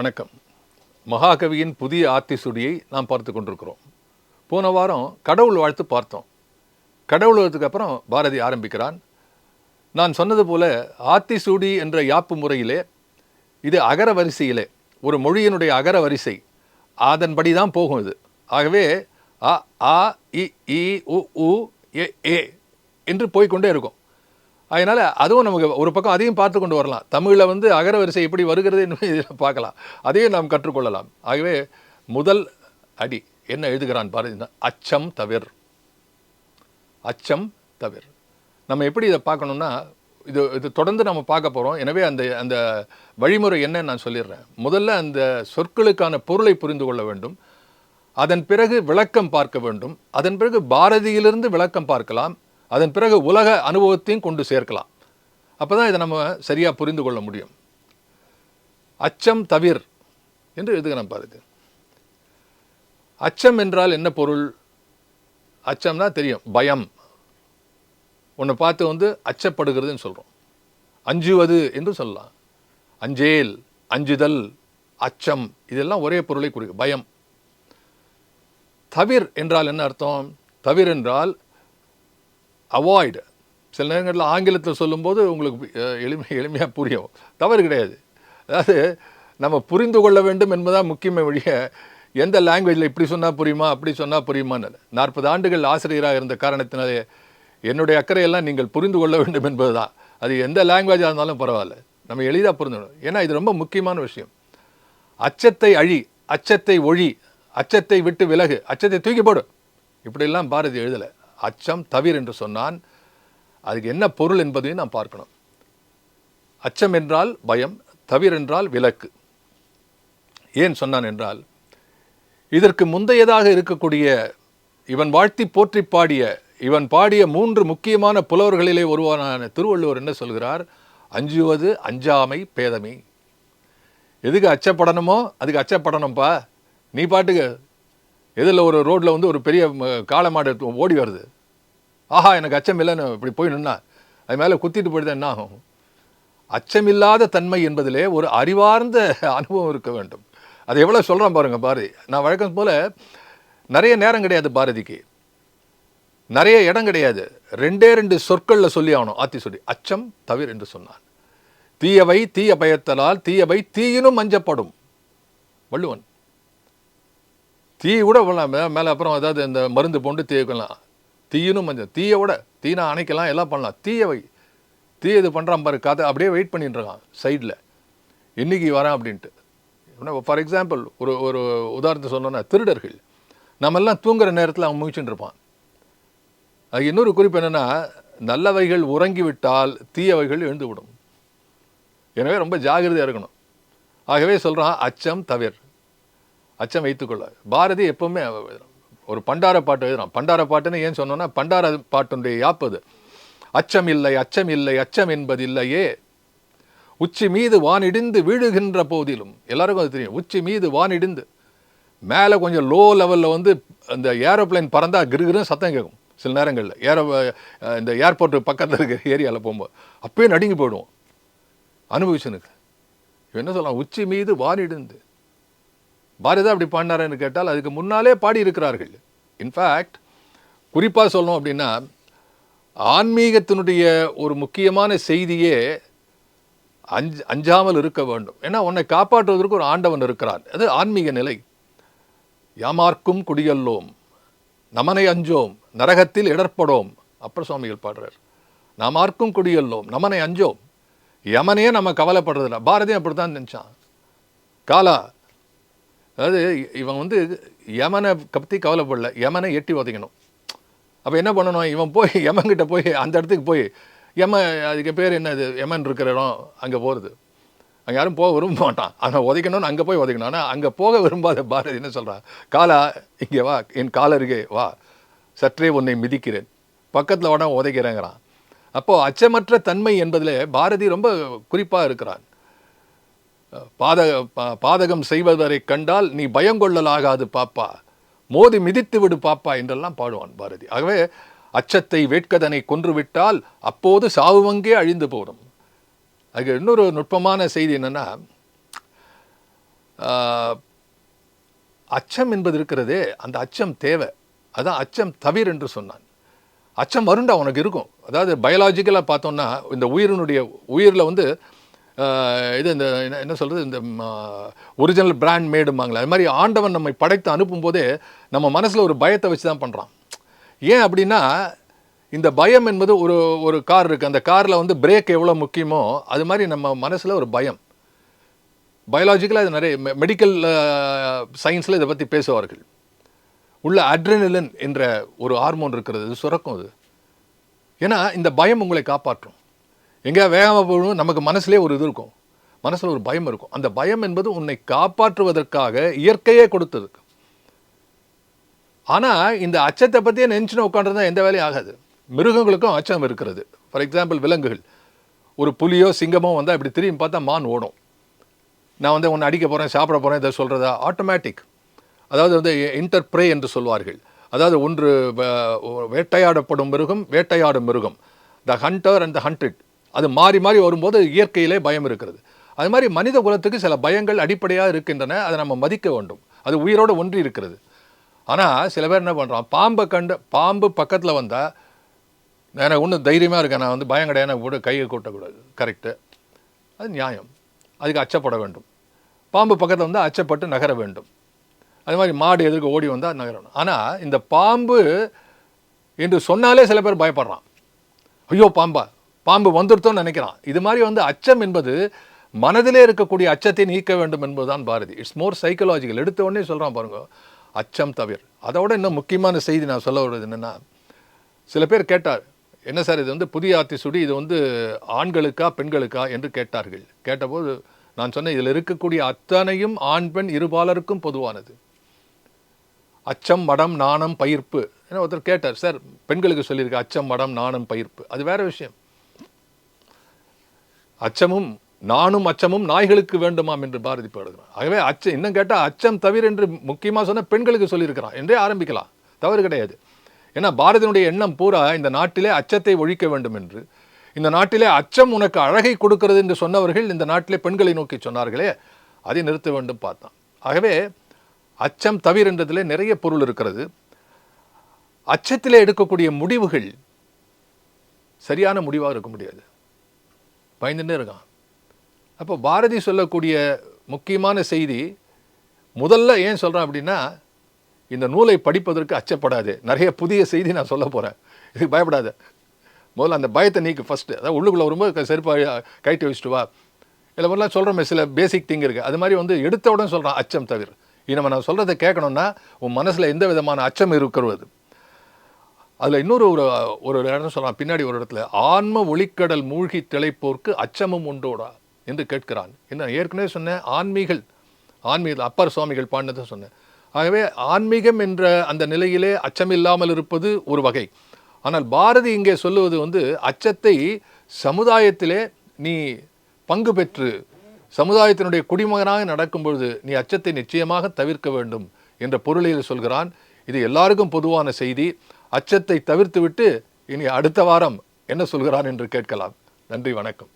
வணக்கம். மகாகவியின் புதிய ஆத்திசுடியை நாம் பார்த்து கொண்டிருக்கிறோம். போன வாரம் கடவுள் வாழ்த்து பார்த்தோம். கடவுள் வாழ்த்துக்கு அப்புறம் பாரதி ஆரம்பிக்கிறான். நான் சொன்னது போல ஆத்திசூடி என்ற யாப்பு முறையிலே இது அகர வரிசையிலே ஒரு மொழியினுடைய அகர வரிசை அதன்படி தான் போகும் இது. ஆகவே அ ஆ இ உ உ ஏ ஏ என்று போய்க்கொண்டே இருக்கும். அதனால் அதுவும் நமக்கு ஒரு பக்கம் அதையும் பார்த்து கொண்டு வரலாம். தமிழில் வந்து அகர வரிசை எப்படி வருகிறது என்று இதில் பார்க்கலாம். அதையும் நாம் கற்றுக்கொள்ளலாம். ஆகவே முதல் அடி என்ன எழுதுகிறான் பாரதி அச்சம் தவிர். அச்சம் தவிர். நம்ம எப்படி இதை பார்க்கணும்னா இது இது தொடர்ந்து நம்ம பார்க்க போகிறோம் எனவே அந்த அந்த வழிமுறை என்னன்னு நான் சொல்லிடுறேன். முதல்ல அந்த சொற்களுக்கான பொருளை புரிந்து கொள்ள வேண்டும். அதன் பிறகு விளக்கம் பார்க்க வேண்டும். அதன் பிறகு பாரதியிலிருந்து விளக்கம் பார்க்கலாம். அதன் பிறகு உலக அனுபவத்தையும் கொண்டு சேர்க்கலாம். அப்போ தான் இதை நம்ம சரியாக புரிந்து கொள்ள முடியும். அச்சம் தவிர் என்று எழுதுகிறேன் பாருங்க அச்சம் என்றால் என்ன பொருள்? அச்சம்னா தெரியும் பயம். உன்னை பார்த்து வந்து அச்சப்படுகிறதுன்னு சொல்கிறோம் அஞ்சுவது என்று சொல்லலாம். அஞ்சேல் அஞ்சுதல் அச்சம் இதெல்லாம் ஒரே பொருளை குறிக்கும் பயம். தவிர் என்றால் என்ன அர்த்தம்? தவிர் என்றால் அவாய்டு சில நேரங்களில் ஆங்கிலத்தில் சொல்லும்போது உங்களுக்கு எளிமை எளிமையாக புரியும். தவறு கிடையாது. அதாவது நம்ம புரிந்து கொள்ள வேண்டும் என்பதான் முக்கியமே வழிய எந்த லாங்குவேஜில் இப்படி சொன்னால் புரியுமா அப்படி சொன்னால் புரியுமான்னு. நாற்பது ஆண்டுகள் ஆசிரியராக இருந்த காரணத்தினாலே என்னுடைய அக்கறையெல்லாம் நீங்கள் புரிந்து கொள்ள வேண்டும் என்பது தான் அது எந்த லாங்குவேஜாக இருந்தாலும் பரவாயில்ல. நம்ம எளிதாக புரிந்துக்கணும் ஏன்னா இது ரொம்ப முக்கியமான விஷயம். அச்சத்தை அழி அச்சத்தை ஒழி அச்சத்தை விட்டு விலகு அச்சத்தை தூக்கி போடு. இப்படியெல்லாம் பாரதி எழுதலை. அச்சம் தவிர் என்று சொன்னான் அதுக்கு என்ன பொருள் என்பதையும் நாம் பார்க்கணும். அச்சம் என்றால் பயம் தவிர் என்றால் விலக்கு ஏன் சொன்னான் என்றால் இதற்கு முந்தையதாக இருக்கக்கூடிய இவன் வாழ்த்தி போற்றி பாடிய இவன் பாடிய மூன்று முக்கியமான புலவர்களிலே ஒருவரான திருவள்ளுவர் என்ன சொல்கிறார்? அஞ்சுவது அஞ்சாமை பேதமை. எதுக்கு அச்சப்படணுமோ அதுக்கு அச்சப்படணும்ப்பா நீ பாட்டுக்கு எதில் ஒரு ரோட்டில் வந்து ஒரு பெரிய காலமாடு காளை மாடு ஓடி வருது. ஆஹா எனக்கு அச்சம் இல்லைன்னு இப்படி போய் நின்னா அது மேலே குத்திட்டு போயிட்டு என்ன ஆகும்? அச்சமில்லாத தன்மை என்பதிலே ஒரு அறிவார்ந்த அனுபவம் இருக்க வேண்டும். அது எவ்வளோ சொல்கிறேன் பாருங்க பாரதி. நான் வழக்கம் போல் நிறைய நேரம் கிடையாது பாரதிக்கு. நிறைய இடம் கிடையாது. ரெண்டே ரெண்டு சொற்களில் சொல்லி ஆகணும் ஆத்தி சொல்லி. அச்சம் தவிர என்று சொன்னான். தீயவை தீய பயத்தலால் தீயவை தீயினும் மஞ்சப்படும். வள்ளுவன். தீ கூட மேலே அப்புறம் ஏதாவது இந்த மருந்து போண்டு தீயக்கலாம் தீயினும் மஞ்சள் தீயை விட தீனா அணைக்கலாம் எல்லாம் பண்ணலாம். தீயவை தீ இது பண்ணுறான் பாரு கதை அப்படியே வெயிட் பண்ணிட்டுருக்கான் சைடில் இன்னைக்கு வரேன் அப்படின்ட்டு. ஃபார் எக்ஸாம்பிள் ஒரு ஒரு உதாரணத்தை சொன்னோன்னா திருடர்கள். நம்ம எல்லாம் தூங்குற நேரத்தில் அவன் முயற்சின்னு இருப்பான். அது இன்னொரு குறிப்பு என்னென்னா நல்லவைகள் உறங்கிவிட்டால் தீயவைகள் எழுந்துவிடும். எனவே ரொம்ப ஜாகிரதையாக இருக்கணும். ஆகவே சொல்கிறான் அச்சம் தவிர். அச்சம் வைத்துக்கொள்ள பாரதி எப்பவுமே ஒரு பண்டார பாட்டு எழுதுறான் பண்டார பாட்டுன்னு ஏன் சொன்னோன்னா பண்டார பாட்டுடைய யாப்பது அச்சம் இல்லை அச்சம் இல்லை அச்சம் என்பது இல்லையே உச்சி மீது வானிடிந்து வீழுகின்ற போதிலும். எல்லாருக்கும் அது தெரியும். உச்சி மீது வானிடிந்து மேலே கொஞ்சம் லோ லெவலில் வந்து அந்த ஏரோப்ளேன் பறந்தால் கிருகிருன்னு சத்தம் கேட்கும். சில நேரங்களில். ஏரோ இந்த ஏர்போர்ட்டு பக்கத்தில் இருக்கிற ஏரியாவில் போகும்போது. அப்பயே நடுங்கி போயிடுவோம். அனுபவிச்சனுக்கு என்ன சொல்லலாம் உச்சி மீது வானிடுந்து பாரதா அப்படி பாடினாரன்னு கேட்டால் அதுக்கு முன்னாலே பாடி இருக்கிறார்கள் இன்ஃபேக்ட் குறிப்பாக சொல்லணும் அப்படின்னா ஆன்மீகத்தினுடைய ஒரு முக்கியமான செய்தியே அஞ்ச் அஞ்சாமல் இருக்க வேண்டும். ஏன்னா உன்னை காப்பாற்றுவதற்கு ஒரு ஆண்டவன் இருக்கிறான் அது ஆன்மீக நிலை. யாமார்க்கும் குடியல்லோம் நமனை அஞ்சோம் நரகத்தில் இடர்படோம் அப்பர் சுவாமிகள் பாடுறார். நாமார்க்கும் குடியல்லோம் நமனை அஞ்சோம். யமனையே நம்ம கவலைப்படுறதில்ல. பாரதியும் அப்படித்தான் நினச்சான். காலா அதாவது இவன் வந்து யமனை பற்றி கவலைப்படல. யமனை எட்டி உதைக்கணும். அப்போ என்ன பண்ணணும்? இவன் போய் யமன்கிட்ட போய் அந்த இடத்துக்கு போய் யம அதுக்கு பேர் என்னது யமன் இருக்கிற இடம் அங்கே போகிறது அங்கே யாரும் போக விரும்ப மாட்டான். ஆனால் உதைக்கணும்னு அங்கே போய் உதைக்கணும். ஆனால் அங்கே போக விரும்பாத பாரதி என்ன சொல்கிறான் காலா இங்கே வா. என் காலருகே வா. சற்றே உன்னை மிதிக்கிறேன். பக்கத்தில் உடனே உதைக்கிறேங்கிறான். அப்போது அச்சமற்ற தன்மை என்பதில் பாரதி ரொம்ப குறிப்பாக இருக்கிறான் பாதக பா- பாதகம் செய்வதரை கண்டால் நீ பயங்கொள்ளலாகாது பாப்பா. மோதி மிதித்து விடு பாப்பா என்றெல்லாம் பாடுவான் பாரதி. ஆகவே அச்சத்தை வேட்கதனை கொன்றுவிட்டால் அப்போது சாவுவங்கே அழிந்து போடும். அது இன்னொரு நுட்பமான செய்தி என்னன்னா அச்சம் என்பது இருக்கிறதே அந்த அச்சம் தேவை. அதான் அச்சம் தவிர் என்று சொன்னான். அச்சம் வருண்டா உனக்கு இருக்கும். அதாவது பயாலாஜிக்கலாக பார்த்தோம்னா இந்த உயிரினுடைய உயிரில் வந்து இது இந்த என்ன- என்ன சொல்கிறது இந்த ஒரிஜினல் பிராண்ட் மேடுமாங்களே அது மாதிரி ஆண்டவன் நம்மை படைத்து அனுப்பும் போதே நம்ம மனசில் ஒரு பயத்தை வச்சு தான் பண்ணுறான் ஏன் அப்படின்னா இந்த பயம் என்பது ஒரு ஒரு கார் இருக்குது அந்த காரில் வந்து பிரேக் எவ்வளோ முக்கியமோ அது மாதிரி நம்ம மனசில் ஒரு பயம். பயாலாஜிக்கலாக இது நிறைய மெடிக்கல் சயின்ஸில் இதை பற்றி பேசுவார்கள். உள்ள அட்ரினலின் என்ற ஒரு ஹார்மோன் இருக்கிறது. இது சுரக்கும் அது. ஏன்னா இந்த பயம் உங்களை காப்பாற்றும். எங்கேயா வேகமாக போகணும் நமக்கு மனசுலேயே ஒரு இது இருக்கும். மனசில் ஒரு பயம் இருக்கும். அந்த பயம் என்பது உன்னை காப்பாற்றுவதற்காக இயற்கையே கொடுத்தது. ஆனால் இந்த அச்சத்தை பற்றியே நினச்சின்னு உட்காந்துருந்தா எந்த வேலையும் ஆகாது. மிருகங்களுக்கும் அச்சம் இருக்கிறது. ஃபார் எக்ஸாம்பிள் விலங்குகள். ஒரு புலியோ சிங்கமோ வந்தால் இப்படி திரும்பி பார்த்தா மான் ஓடும். நான் வந்து உன்னை அடிக்க போகிறேன் சாப்பிட போகிறேன் இதை சொல்கிறதா ஆட்டோமேட்டிக் அதாவது வந்து இன்டர்ப்ரே என்று சொல்வார்கள். அதாவது ஒன்று வேட்டையாடப்படும் மிருகம் வேட்டையாடும் மிருகம். த ஹண்டர் அண்ட் த ஹண்ட்ரிட் அது மாறி மாறி வரும்போது இயற்கையிலே பயம் இருக்கிறது. அது மாதிரி மனித குலத்துக்கு சில பயங்கள் அடிப்படையாக இருக்கின்றன. அதை நம்ம மதிக்க வேண்டும். அது உயிரோடு ஒன்றி இருக்கிறது. ஆனால் சில பேர் என்ன பண்ணுறான் பாம்பை கண்டு பாம்பு பக்கத்தில் வந்தால் எனக்கு ஒன்றும் தைரியமாக இருக்கேன். நான் வந்து பயம் கிடையாது கூட கையை கூட்டக்கூடாது. கரெக்டு அது நியாயம். அதுக்கு அச்சப்பட வேண்டும். பாம்பு பக்கத்தில் வந்தால் அச்சப்பட்டு நகர வேண்டும். அது மாதிரி மாடு எதிர்க்க ஓடி வந்தால் நகரணும். ஆனால் இந்த பாம்பு என்று சொன்னாலே சில பேர் பயப்படுறான். ஐயோ பாம்பா. பாம்பு வந்துடுத்தோன்னு நினைக்கிறான். இது மாதிரி வந்து அச்சம் என்பது மனதிலே இருக்கக்கூடிய அச்சத்தை நீக்க வேண்டும் என்பதுதான் பாரதி. இட்ஸ் மோர் சைக்கலாஜிக்கல் எடுத்த உடனே சொல்கிறான் பாருங்க அச்சம் தவிர. அதோட இன்னும் முக்கியமான செய்தி நான் சொல்ல வருவது என்னென்னா சில பேர் கேட்டார் என்ன சார் இது வந்து புதிய ஆத்திசுடி இது வந்து ஆண்களுக்கா பெண்களுக்கா? என்று கேட்டார்கள். கேட்டபோது நான் சொன்னேன் இதில் இருக்கக்கூடிய அத்தனையும் ஆண் பெண் இருபாலருக்கும் பொதுவானது. அச்சம் மடம் நாணம் பயிர்ப்பு. ஏன்னா ஒருத்தர் கேட்டார் சார் பெண்களுக்கு சொல்லியிருக்கு அச்சம் மடம் நாணம் பயிர்ப்பு. அது வேறு விஷயம். அச்சமும் நானும் அச்சமும் நாய்களுக்கு வேண்டுமாம் என்று பாரதி பாடுகிறான் ஆகவே அச்சம் இன்னும் கேட்டால் அச்சம் தவிர என்று முக்கியமாக சொன்ன பெண்களுக்கு சொல்லியிருக்கிறான். என்றே ஆரம்பிக்கலாம். தவறு கிடையாது. ஏன்னா பாரதியினுடைய எண்ணம் பூரா இந்த நாட்டிலே அச்சத்தை ஒழிக்க வேண்டும் என்று. இந்த நாட்டிலே அச்சம் உனக்கு அழகை கொடுக்கிறது என்று சொன்னவர்கள் இந்த நாட்டிலே பெண்களை நோக்கி சொன்னார்களே அதை நிறுத்த வேண்டும் பார்த்தான். ஆகவே அச்சம் தவிரன்றதில் நிறைய பொருள் இருக்கிறது. அச்சத்திலே எடுக்கக்கூடிய முடிவுகள் சரியான முடிவாக இருக்க முடியாது. பயந்துட்டே இருக்கான். அப்போ பாரதி சொல்லக்கூடிய முக்கியமான செய்தி முதல்ல ஏன் சொல்கிறேன் அப்படின்னா இந்த நூலை படிப்பதற்கு அச்சப்படாது. நிறைய புதிய செய்தி நான் சொல்ல போகிறேன் இதுக்கு பயப்படாத. முதல்ல அந்த பயத்தை நீக்கு ஃபஸ்ட்டு அதாவது உள்ளுக்குள்ளே வரும்போது செருப்பா கைட்டு வச்சுட்டு வா. இல்லை மாதிரிலாம் சொல்கிறோமே சில பேசிக் திங் இருக்குது அது மாதிரி வந்து எடுத்த உடனே சொல்கிறான் அச்சம் தவிர. இனிமே நான் சொல்கிறத கேட்கணும்னா உன் மனசில் எந்த விதமான அச்சம் இருக்கிறது? அதில் இன்னொரு ஒரு ஒரு இடம் சொல்கிறான் பின்னாடி ஒரு இடத்துல ஆன்ம ஒளிக்கடல் மூழ்கி திளைப்போர்க்கு அச்சமும் உண்டோடா என்று கேட்கிறான். என்ன ஏற்கனவே சொன்னேன் ஆன்மீகள் ஆன்மீக அப்பர் சுவாமிகள் பாடினதை சொன்னேன். ஆகவே ஆன்மீகம் என்ற அந்த நிலையிலே அச்சமில்லாமல் இருப்பது ஒரு வகை. ஆனால் பாரதி இங்கே சொல்லுவது வந்து அச்சத்தை சமுதாயத்திலே நீ பங்கு பெற்று சமுதாயத்தினுடைய குடிமகனாக நடக்கும் பொழுது நீ அச்சத்தை நிச்சயமாக தவிர்க்க வேண்டும் என்ற பொருளில் சொல்கிறான். இது எல்லாருக்கும் பொதுவான செய்தி. அச்சத்தை தவிர்த்துவிட்டு இனி அடுத்த வாரம் என்ன சொல்கிறான் என்று கேட்கலாம். நன்றி வணக்கம்.